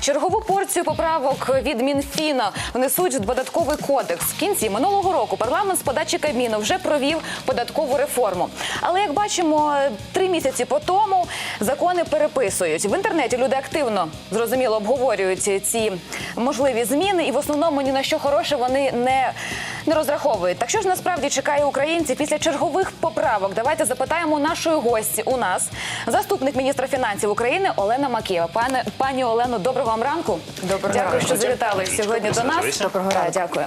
Чергову порцію поправок від Мінфіна внесуть в податковий кодекс. В кінці минулого року парламент з подачі Кабміну вже провів податкову реформу. Але як бачимо, три місяці по тому закони переписують. В інтернеті люди активно зрозуміло обговорюють ці можливі зміни, і в основному ні на що хороше вони не, не розраховують. Так що ж насправді чекає українців після чергових поправок? Давайте запитаємо нашої гості у нас заступник міністра фінансів України Олена Макієва. Пане пані Олено, доброго вам ранку. Доброго дякую, ранку. що завітали сьогодні до нас. Присаджуйся. Доброго Так, ранку. Дякую.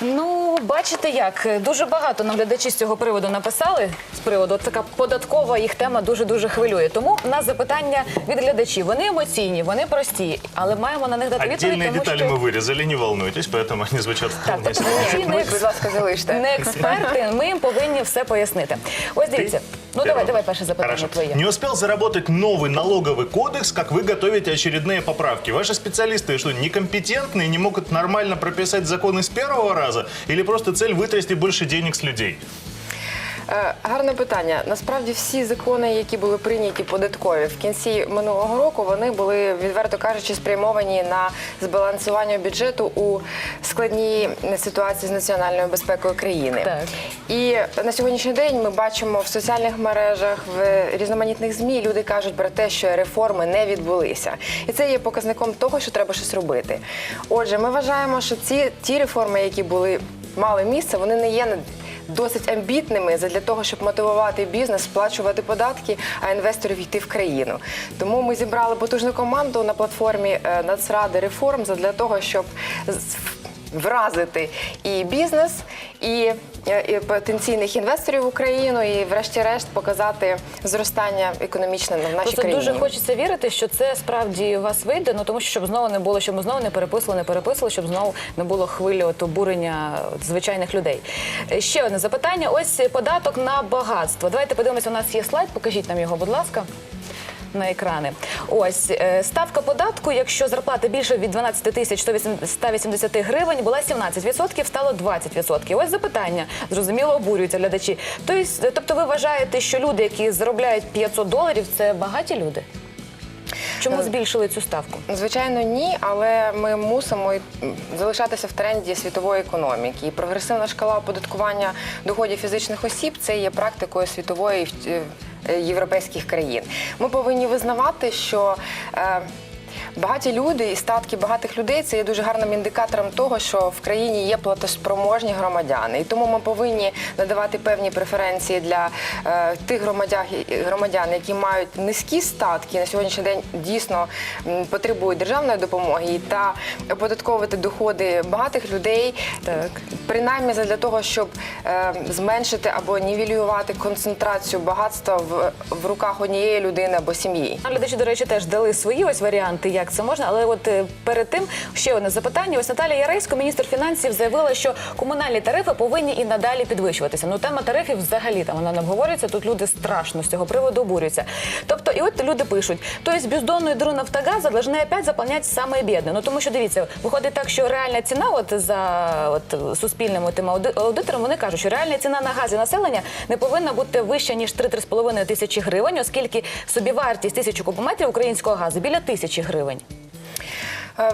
Ну, бачите, як дуже багато нам глядачі з цього приводу написали. З приводу От така податкова їх тема дуже дуже хвилює. Тому в нас запитання від глядачів. Вони емоційні, вони прості, але маємо на них дати відповідь, Отдельные тому детали що мы вырезали, не волнуйтесь, поэтому они звучат так, вполне тобто себе. глядачі не, Будь ласка, залиште. не експерти. Ми їм повинні все пояснити. Ось дивіться. Ну давай, Первым. давай перше запитання Хорошо. твоє. Не успел заработать новый налоговый кодекс, как вы готовите очередные поправки. Ваши специалисты что, некомпетентные, не могут нормально прописать законы с первого раза? Или просто цель вытрясти больше денег с людей? Е, Гарне питання. Насправді всі закони, які були прийняті податкові в кінці минулого року, вони були відверто кажучи спрямовані на збалансування бюджету у складній ситуації з національною безпекою країни. Так. І на сьогоднішній день ми бачимо в соціальних мережах, в різноманітних змі люди кажуть про те, що реформи не відбулися, і це є показником того, що треба щось робити. Отже, ми вважаємо, що ці ті реформи, які були мали місце, вони не є досить амбітними для того, щоб мотивувати бізнес, сплачувати податки, а інвесторів йти в країну. Тому ми зібрали потужну команду на платформі е, Нацради реформ для того, щоб вразити і бізнес, і, і потенційних інвесторів в Україну, і, врешті-решт, показати зростання економічне в нашій Просто країні. дуже хочеться вірити, що це справді у вас вийде. Ну тому що щоб знову не було, щоб ми знову не переписували, не переписували, щоб знову не було хвилі от обурення от звичайних людей. Е, Ще одне запитання: ось податок на багатство. Давайте подивимося. У нас є слайд. Покажіть нам його, будь ласка. На екрани. Ось е, ставка податку, якщо зарплата більше від 12 тисяч 180 гривень, була 17%, стало 20%. Ось запитання. Зрозуміло, обурюються глядачі. Тобто, тобто ви вважаєте, що люди, які заробляють 500 доларів, це багаті люди? Чому збільшили цю ставку? Звичайно, ні, але ми мусимо залишатися в тренді світової економіки. І прогресивна шкала оподаткування доходів фізичних осіб це є практикою світової е, е, європейських країн. Ми повинні визнавати, що е, Багаті люди і статки багатих людей це є дуже гарним індикатором того, що в країні є платоспроможні громадяни, і тому ми повинні надавати певні преференції для е, тих громадян, громадян, які мають низькі статки на сьогоднішній день дійсно потребують державної допомоги та оподатковувати доходи багатих людей, Так. принаймні для того, щоб е, зменшити або нівелювати концентрацію багатства в, в руках однієї людини або сім'ї. Глядачі, до речі, теж дали свої ось варіанти, як це можна. Але от е, перед тим ще одне запитання. Ось Наталія Яресько, міністр фінансів, заявила, що комунальні тарифи повинні і надалі підвищуватися. Ну тема тарифів взагалі там вона не обговорюється. Тут люди страшно з цього приводу обурюються. Тобто, і от люди пишуть: то есть бездонную дыру Нафтогаза должны опять заполнять самые бідні. Ну тому що дивіться, виходить так, що реальна ціна, от за от суспільними тими ауди- аудиторами, вони кажуть, що реальна ціна на газ і населення не повинна бути вища ніж 3-3,5 тисячі гривень, оскільки собівартість тисячі кубометрів українського газу біля тисячі гривень. Е,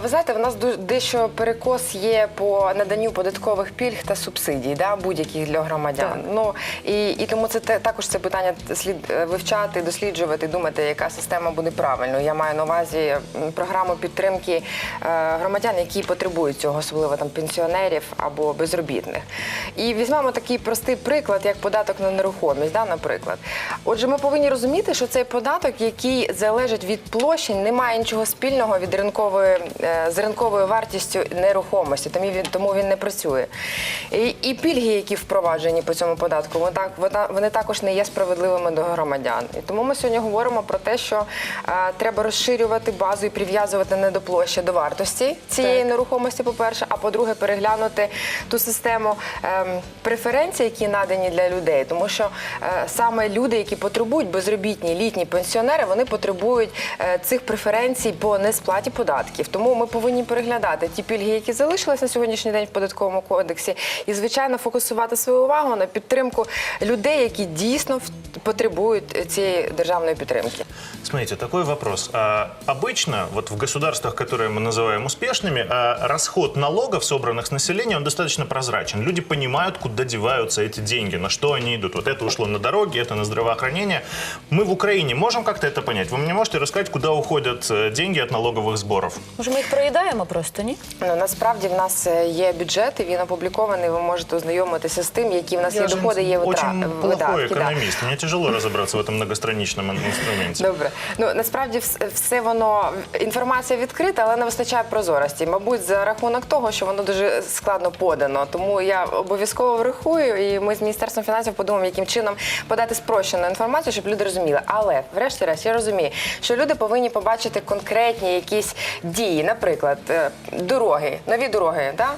Ви знаєте, в нас дещо перекос є по наданню податкових пільг та субсидій, да, будь-яких для громадян. Так. Ну і, і тому це також це питання слід е, вивчати, досліджувати, думати, яка система буде правильною. Я маю на увазі програму підтримки е, громадян, які потребують цього, особливо там пенсіонерів або безробітних. І візьмемо такий простий приклад, як податок на нерухомість, да, наприклад. Отже, ми повинні розуміти, що цей податок, який залежить від площі, не має нічого спільного від ринкової е, з ринковою вартістю нерухомості, тому він тому він не працює. І, і пільги, які впроваджені по цьому податку, вони так вони також не є справедливими до громадян. І тому ми сьогодні говоримо про те, що е, треба розширювати базу і прив'язувати не до площі, до вартості цієї Так. нерухомості, по-перше, а по-друге, переглянути ту систему ем, преференцій, які надані для людей, тому що е, саме люди, які потребують безробітні літні пенсіонери, вони потребують е, цих преференцій по несплаті податків. Тому ми повинні переглядати ті пільги, які залишились на сьогоднішній день в податковому кодексі, і звичайно фокусувати свою увагу на підтримку людей, які дійсно в- потребують цієї державної підтримки. Смотрите, такой вопрос. А, обычно вот в государствах, которые мы называем успешными, а, расход налогов, собранных с населения, он достаточно прозрачен. Люди понимают, куда деваются эти деньги, на что они идут. Вот это ушло на дороги, это на здравоохранение. Мы в Украине можем как-то это понять? Вы мне можете рассказать, куда уходят э, деньги от налоговых сборов? Може, ми їх проїдаємо просто, ні? Ну насправді в нас е, є бюджет, і він опублікований. Ви можете ознайомитися з тим, які в нас є Я доходи, є витра- очень плохой видатки. да. экономист. Мне тяжело разобраться в этом многостраничном инструменте. Добре, ну насправді вс- все воно інформація відкрита, але не вистачає прозорості. Мабуть, за рахунок того, що воно дуже складно подано. Тому я обов'язково врахую, і ми з міністерством фінансів подумаємо, яким чином подати спрощену інформацію, щоб люди розуміли. Але врешті-решт я розумію, що люди повинні побачити конкретні якісь дії, наприклад, е, дороги, нові дороги. Да?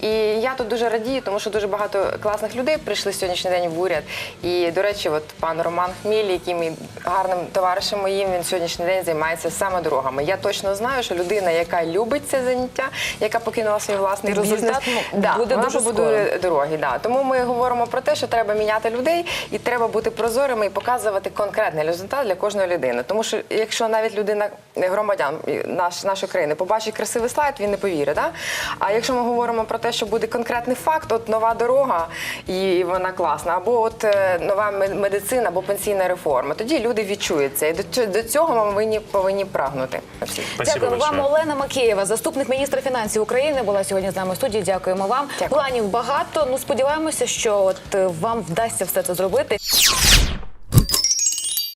І я тут дуже радію, тому що дуже багато класних людей прийшли сьогоднішній день в уряд. І, до речі, от пан Роман Хміль, який мій гарним товаришем моїм, він сьогоднішній день займається саме дорогами. Я точно знаю, що людина, яка любить це заняття, яка покинула свій власний І результат, бізнес, да, буде вона дуже побудує дороги. Да. Тому ми говоримо про те, що треба міняти людей, і треба бути прозорими і показувати конкретний результат для кожної людини. Тому що якщо навіть людина громадян наш, нашої країни побачить красивий слайд, він не повірить. Да? А якщо ми говоримо про те, що буде конкретний факт, от нова дорога, і вона класна, або от е, нова ме- медицина, або пенсійна реформа, тоді люди відчують це. І до цього- ми повинні, повинні прагнути. Спасибо Дякуємо вам. Олена Макеєва, заступник міністра фінансів України, була сьогодні з нами в студії. Дякуємо вам. Дякую. Планів багато. Ну сподіваємося, що от вам вдасться все це зробити.